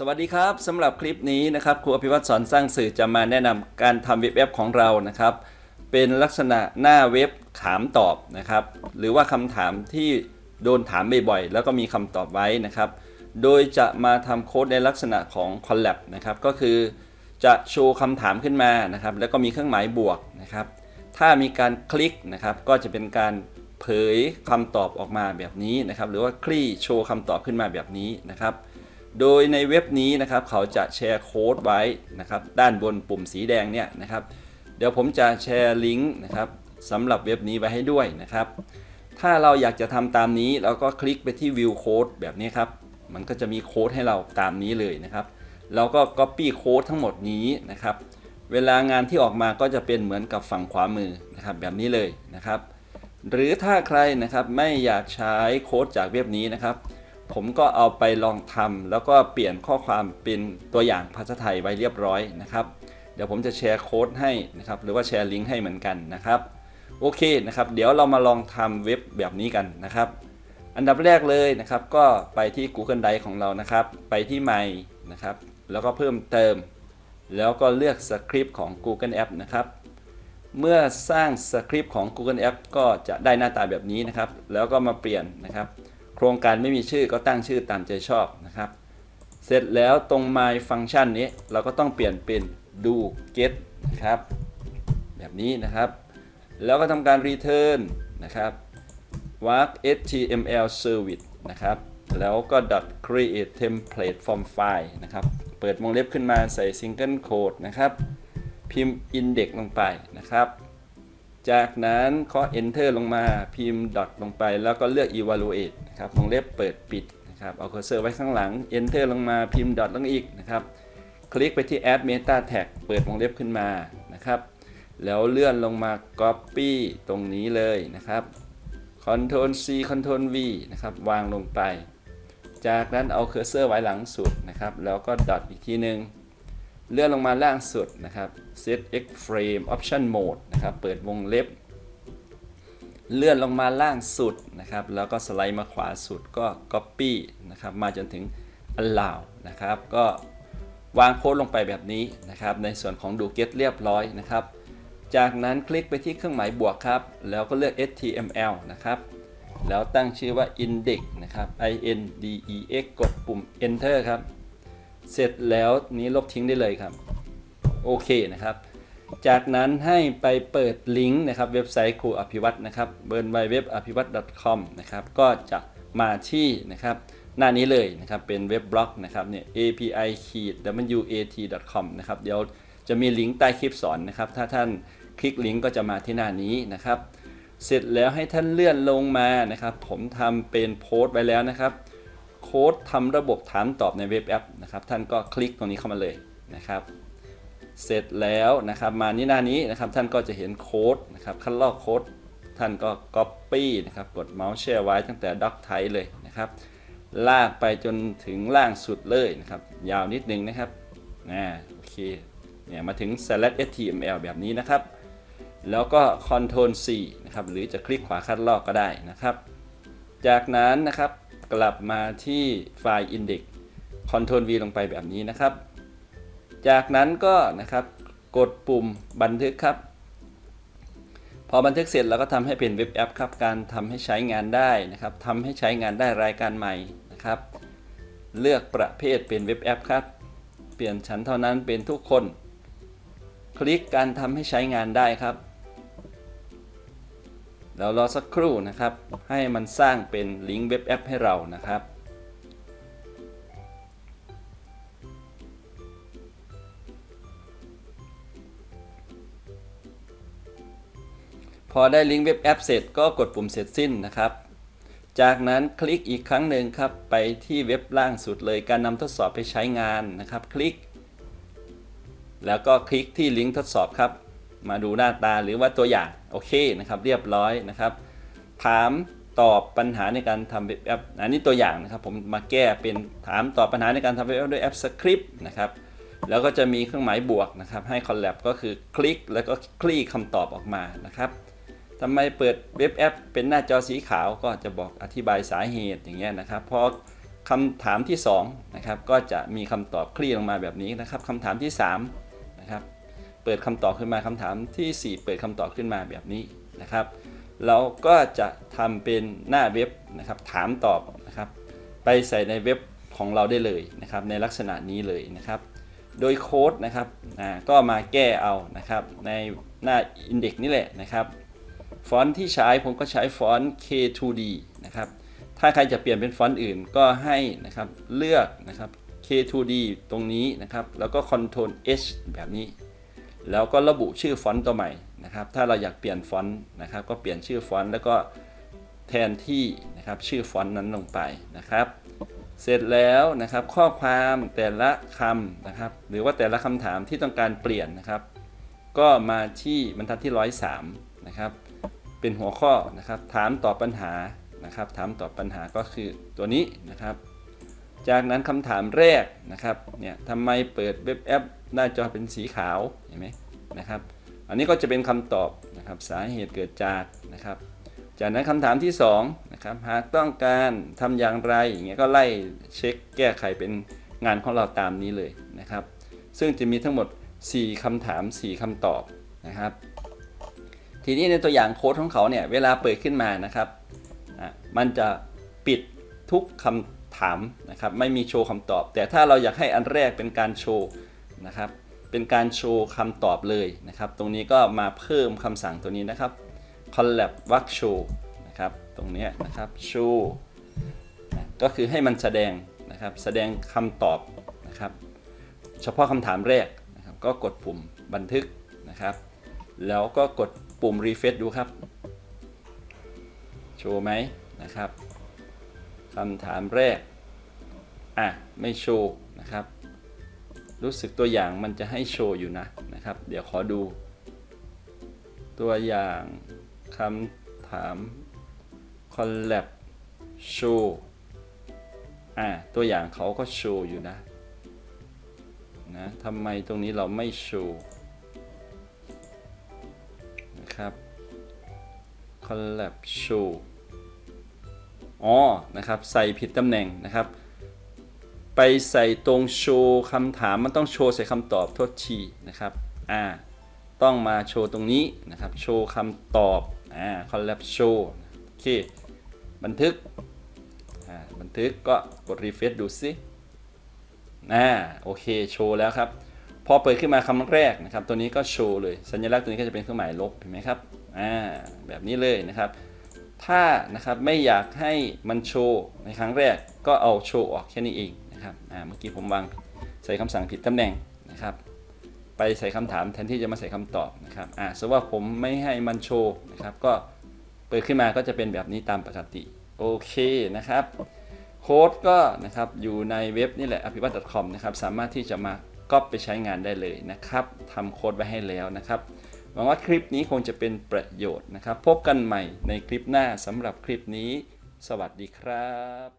สวัสดีครับสำหรับคลิปนี้นะครับครูอภิวัตสอนสร้างสื่อจะมาแนะนำการทำเว็บแอปของเรานะครับ เป็นลักษณะหน้าเว็บถามตอบนะครับ หรือว่าคำถามที่โดนถามบ่อยๆแล้วก็มีคำตอบไว้นะครับ โดยจะมาทำโค้ดในลักษณะของ collab นะครับก็คือจะโชว์คำถามขึ้นมานะครับ แล้วก็มีเครื่องหมายบวกนะครับ ถ้ามีการคลิกนะครับ ก็จะเป็นการเผยคำตอบออกมาแบบนี้นะครับ หรือว่าคลี่โชว์คำตอบขึ้นมาแบบนี้นะครับ โดยในเว็บนี้นะครับเขาจะแชร์โค้ดไว้นะครับด้านบนปุ่มสีแดงเนี่ยนะครับ เดี๋ยวผมจะแชร์ลิงก์นะครับสำหรับเว็บนี้ไว้ให้ด้วยนะครับ ถ้าเราอยากจะทำตามนี้เราก็คลิกไปที่ View Code แบบนี้ครับ มันก็จะมีโค้ดให้เราตามนี้เลยนะครับ เราก็ Copy โค้ดทั้งหมดนี้นะครับ เวลางานที่ออกมาก็จะเป็นเหมือนกับฝั่งขวามือนะครับแบบนี้เลยนะครับ หรือถ้าใครนะครับไม่อยากใช้โค้ดจากเว็บนี้นะครับ ผมก็เอาไปลองทำแล้วก็เปลี่ยนข้อความเป็นตัวอย่างภาษาไทยไว้เรียบร้อยนะครับ เดี๋ยวผมจะแชร์โค้ดให้นะครับหรือว่าแชร์ลิงก์ให้เหมือนกันนะครับโอเคนะครับ เดี๋ยวเรามาลองทำเว็บแบบนี้กันนะครับ อันดับแรกเลยนะครับ ก็ไปที่ Google Drive ของเรานะครับ ไปที่ใหม่นะครับ แล้วก็เพิ่มเติม แล้วก็เลือกสคริปต์ของ Google App นะครับเมื่อสร้างสคริปต์ของ Google App ก็จะได้หน้าตาแบบนี้นะครับ แล้วก็มาเปลี่ยนนะครับ โครงการไม่มีชื่อก็ตั้งชื่อตามใจชอบนะครับ เสร็จแล้วตรง my function นี้เราก็ต้องเปลี่ยนเป็น do get นะครับ แบบนี้นะครับ แล้วก็ทำการ return นะครับ work html service นะครับ แล้วก็ dot create template from file นะครับ เปิดวงเล็บขึ้นมาใส่ single quote นะครับ พิมพ์ index ลงไปนะครับ จากนั้นเคาะ enter ลงมาพิมพ์ dot ลงไป แล้วก็เลือก evaluate นะครับวงเล็บเปิดปิดนะครับเอา cursor ไว้ข้างหลัง enter ลงมาพิมพ์ dot ลงอีกนะครับ คลิกไปที่ add meta tag เปิดวงเล็บขึ้นมานะครับ แล้วเลื่อนลงมา copy ตรงนี้เลยนะครับ Ctrl C Ctrl V นะครับวางลงไป จากนั้นเอาเคอร์เซอร์ไว้หลังสุดนะครับ แล้วก็ดอทอีกทีหนึ่ง เลื่อนลงมาล่างสุดนะครับ set x frame option mode นะครับ เปิดวงเล็บ เลื่อนลงมาล่างสุดนะครับ แล้วก็สไลด์มาขวาสุดก็ copy นะครับ มาจนถึง allow นะครับ ก็วางโค้ดลงไปแบบนี้นะครับ ในส่วนของดู get เรียบร้อยนะครับ จากนั้นคลิกไปที่เครื่องหมายบวกครับ แล้วก็เลือก html นะครับ แล้วตั้งชื่อว่า index นะครับ i n d e x กดปุ่ม enter ครับ เสร็จแล้วนี้ลบทิ้งได้เลยครับ โอเคนะครับ จากนั้นให้ไปเปิดลิงก์นะครับเว็บไซต์ครูอภิวัตนะครับเบิร์นไวเว็บอภิวัต .com นะครับก็จะมาที่นะครับหน้านี้เลยนะครับเป็นเว็บบล็อกนะครับเนี่ย api wat com นะครับเดี๋ยวจะมีลิงก์ใต้คลิปสอนนะครับ ถ้าท่านคลิกลิงก์ก็จะมาที่หน้านี้นะครับ เสร็จแล้วให้ท่านเลื่อนลงมานะครับ ผมทำเป็นโพสต์ไว้แล้วนะครับ โค้ดทำระบบถามตอบในเว็บแอปนะครับ ท่านก็คลิกตรงนี้เข้ามาเลยนะครับ เสร็จแล้วนะครับ มานี่หน้านี้นะครับ ท่านก็จะเห็นโค้ดนะครับคัดลอกโค้ดท่านก็ Copy นะครับ กดเมาส์แช่ไว้ตั้งแต่ด็อกไทเลยนะครับ ลากไปจนถึงล่างสุดเลยนะครับ ยาวนิดนึงนะครับนะโอเค เนี่ยมาถึง select html แบบนี้นะครับ แล้วก็ Ctrl C นะครับ หรือจะคลิกขวาคัดลอกก็ได้นะครับ จากนั้นนะครับ กลับมาที่ไฟล์ index Ctrl V ลงไปแบบนี้นะครับ จากนั้นก็นะครับกดปุ่มบันทึกครับ พอบันทึกเสร็จเราก็ทำให้เป็นเว็บแอปครับ การทำให้ใช้งานได้นะครับทำให้ใช้งานได้รายการใหม่นะครับ เลือกประเภทเป็นเว็บแอปครับ เปลี่ยนชั้นเท่านั้นเป็นทุกคน คลิกการทำให้ใช้งานได้ครับ แล้วรอสักครู่นะครับ ให้มันสร้างเป็นลิงก์เว็บแอปให้เรานะครับ พอได้ลิงก์เว็บแอปเสร็จก็กดปุ่มเสร็จสิ้นนะครับ จากนั้นคลิกอีกครั้งหนึ่งครับ ไปที่เว็บล่างสุดเลยการนำทดสอบไปใช้งานนะครับ คลิก แล้วก็คลิกที่ลิงก์ทดสอบครับ มาดูหน้าตาหรือว่าตัวอย่างโอเคนะครับเรียบร้อยนะครับ ถามตอบปัญหาในการทำเว็บแอปอันนี้ตัวอย่างนะครับ ผมมาแก้เป็นถามตอบปัญหาในการทำเว็บแอปด้วยแอปสคริปต์นะครับแล้วก็จะมีเครื่องหมายบวกนะครับ ให้คอลแลบก็คือคลิกแล้วก็คลี่คำตอบออกมานะครับทำไมเปิดเว็บแอป เป็นหน้าจอสีขาวก็จะบอกอธิบายสาเหตุอย่างเงี้ยนะครับพอคำถามที่2นะครับก็จะมีคำตอบคลี่ลงมาแบบนี้นะครับคำถามที่ 3 ปิดคำตอบขึ้นมาคำถามทีสี่ 4 เปิดคำตอบขึ้นมาแบบนี้นะครับ เราก็จะทำเป็นหน้าเว็บนะครับถามตอบนะครับไปใส่ในเว็บของเราได้เลยนะครับในลักษณะนี้เลยนะครับ โดยโค้ดนะครับก็มาแก้เอานะครับในหน้า Index นี่แหละนะครับฟอนต์ที่ใช้ผมก็ใช้ฟอนต์ K2D นะครับถ้าใครจะเปลี่ยนเป็นฟอนต์อื่นก็ให้นะครับเลือกนะครับ K2D ตรงนี้นะครับ แล้วก็ Ctrl H แบบนี้ แล้วก็ระบุชื่อฟอนต์ตัวใหม่นะครับ ถ้าเราอยากเปลี่ยนฟอนต์นะครับ ก็เปลี่ยนชื่อฟอนต์แล้วก็แทนที่นะครับชื่อฟอนต์นั้นลงไปนะครับ เสร็จแล้วนะครับข้อความแต่ละคำนะครับ หรือว่าแต่ละคำถามที่ต้องการเปลี่ยนนะครับ ก็มาที่บรรทัดที่ 103นะครับ เป็นหัวข้อนะครับ ถามตอบปัญหานะครับ ถามตอบปัญหาก็คือตัวนี้นะครับ จากนั้นคำถามแรกนะครับเนี่ยทำไมเปิดเว็บแอปหน้าจอเป็นสีขาวเห็นไหมนะครับอันนี้ก็จะเป็นคำตอบนะครับสาเหตุเกิดจากนะครับ จากนั้นคำถามที่2นะครับหากต้องการทำอย่างไรอย่างเงี้ยก็ไล่เช็คแก้ไขเป็นงานของเราตามนี้เลยนะครับ ซึ่งจะมีทั้งหมด 4คำถาม 4คำตอบนะครับ ทีนี้ในตัวอย่างโค้ดของเขาเนี่ยเวลาเปิดขึ้นมานะครับอะมันจะปิดทุกคำ ถามนะครับไม่มีโชว์คำตอบ แต่ถ้าเราอยากให้อันแรกเป็นการโชว์นะครับเป็นการโชว์คำตอบเลยนะครับ ตรงนี้ก็มาเพิ่มคำสั่งตัวนี้นะครับ collab work show นะครับตรงนี้นะครับ show นะก็คือให้มันแสดงนะครับแสดงคำตอบนะครับ เฉพาะคำถามแรกนะครับก็กดปุ่มบันทึกนะครับ แล้วก็กดปุ่ม refresh ดูครับ โชว์ไหมนะครับ คำถามแรก อะ ไม่โชว์นะครับ รู้สึกตัวอย่างมันจะให้โชว์อยู่นะนะครับ เดี๋ยวขอดู ตัวอย่างคำถาม collab show อะ ตัวอย่างเขาก็โชว์อยู่นะนะทำไมตรงนี้เราไม่โชว์นะครับ collab show อ๋อนะครับใส่ผิดตำแหน่งนะครับ ไปใส่ตรงโชว์คำถามมันต้องโชว์ใส่คำตอบโทษทีนะครับอ่าต้องมาโชว์ตรงนี้นะครับโชว์คำตอบอ่า collab show โอเคบันทึกอ่าบันทึกก็กด refresh ดูสิอ่าโอเคโชว์แล้วครับพอเปิดขึ้นมาคำแรกนะครับ ตัวนี้ก็โชว์เลย สัญลักษณ์ตัวนี้ก็จะเป็นเครื่องหมายลบเห็นไหมครับอ่าแบบนี้เลยนะครับ ถ้านะครับไม่อยากให้มันโชว์ในครั้งแรกก็เอาโชว์ออกแค่นี้เองนะครับอ่าเมื่อกี้ผมวางใส่คำสั่งผิดตำแหน่งนะครับ ไปใส่คำถามแทนที่จะมาใส่คำตอบนะครับอ่าสมมติว่าผมไม่ให้มันโชว์นะครับ ก็เปิดขึ้นมาก็จะเป็นแบบนี้ตามปกติโอเคนะครับโค้ดก็นะครับอยู่ในเว็บนี่แหละอภิวัต .com นะครับสามารถที่จะมาก๊อปไปใช้งานได้เลยนะครับทำโค้ดไว้ให้แล้วนะครับ วังว่าคลิปนี้คงจะเป็นประโยชน์นะครับ พบกันใหม่ในคลิปหน้าสำหรับคลิปนี้ สวัสดีครับ